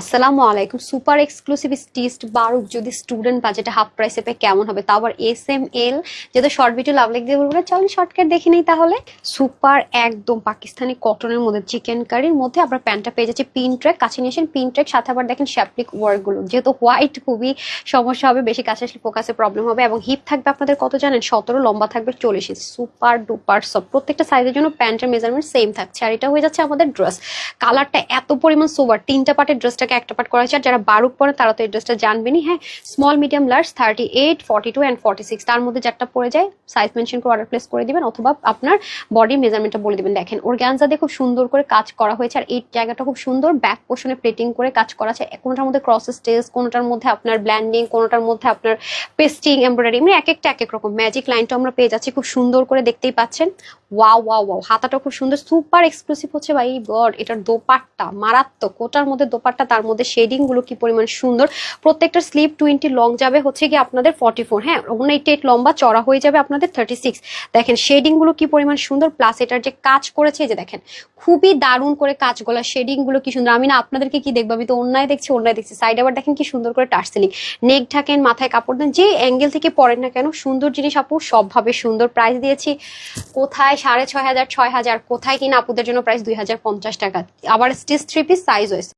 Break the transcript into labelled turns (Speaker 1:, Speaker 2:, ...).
Speaker 1: আসসালামু আলাইকুম। Super exclusive stitched বারুক যদি স্টুডেন্ট বাজেটে হাফ প্রাইসে পেয়ে কেমন হবে? তাও আবার এস এম এল, যেহেতু শর্ট ভিডিও লাভ দিয়ে বলব না, চলুন শর্টকাট দেখে নেই তাহলে। সুপার একদম পাকিস্তানি কটনের মধ্যে চিকেন কারির মধ্যে আপনার প্যান্টটা পেয়ে যাচ্ছে পিন ট্র্যাক কাছে নিয়ে আসেন পিন ট্র্যাক সাথে আবার দেখেন শ্যাপ্লিক ওয়ার্কগুলো যেহেতু হোয়াইট খুবই সমস্যা হবে, বেশি কাছে আসলে ফোকাসে প্রবলেম হবে এবং হিপ থাকবে আপনাদের কত জানেন? সতেরো, লম্বা থাকবে চল্লিশ সুপার ডুপার সব প্রত্যেকটা সাইজের জন্য প্যান্টের মেজারমেন্ট সেম থাকছে। আর এটা হয়ে যাচ্ছে আমাদের ড্রেস কালারটা এত পরিমাণ সোবার তিনটা পার্টের ড্রেসটাকে একটা পার্ট করা হয়েছে। যারা বারুক পরে, তারা তো এই ড্রেসটা জানবেনই। হ্যাঁ small medium large thirty eight forty two and forty six তার মধ্যে যারটা পড়ে যায় সাইজ মেনশন করে অর্ডার প্লেস করে দিবেন অথবা আপনার বডি মেজারমেন্টটা বলে দিবেন। দেখেন ওর অর্গ্যানজা দিয়ে খুব সুন্দর করে কাজ করা হয়েছে। আর এই জায়গাটা খুব সুন্দর ব্যাক পোর্শনে প্লেটিং করে কাজ করা আছে। কোনোটার মধ্যে ক্রস স্টেজ কোনোটার মধ্যে আপনার ব্ল্যান্ডিং কোনোটার মধ্যে আপনার পেস্টিং এমব্রয়ডারি মানে এক একটা, এক এক রকম। ম্যাজিক লাইনটা আমরা পেয়ে যাচ্ছি। খুব সুন্দর করে দেখতেই পাচ্ছেন। ওয়াও ওয়াও ওয়াও হাতাটা খুব সুন্দর সুপার এক্সক্লুসিভ হচ্ছে ভাই গড, এটার দোপাট্টা, মারাত্মক, কোটার মধ্যে দোপাট্টা, তার মধ্যে শেডিংগুলো কি পরিমাণ সুন্দর, প্রত্যেকটা স্লিপ টোয়েন্টি লং যাবে হচ্ছে কি আপনাদের ফর্টি ফোর হ্যাঁ ওনাইট এইট লম্বা, চড়া হয়ে যাবে আপনাদের থার্টি সিক্স দেখেন শেডিংগুলো কি পরিমাণ সুন্দর প্লাস এটার যে কাজ করেছে যে দেখেন, খুবই দারুণ করে কাজ গলা শেডিংগুলো কি সুন্দর, আমি না আপনাদেরকে কি দেখব, আমি তো অন্যায় দেখছি অন্যায় দেখছি সাইড আবার দেখেন কি সুন্দর করে টার্সেলিং নেক ঢাকেন, মাথায় কাপড় দেন, যে অ্যাঙ্গেল থেকে পরেন না কেন, সুন্দর জিনিস আপু, সবভাবে সুন্দর প্রাইস দিয়েছি, কোথায় সাড়ে ছয় হাজার ছয় হাজার। কোথায় কিনা আপুদের জন্য প্রাইস দুই হাজার পঞ্চাশ টাকা। আবার স্টিচ থ্রি পিস সাইজ হয়েছে।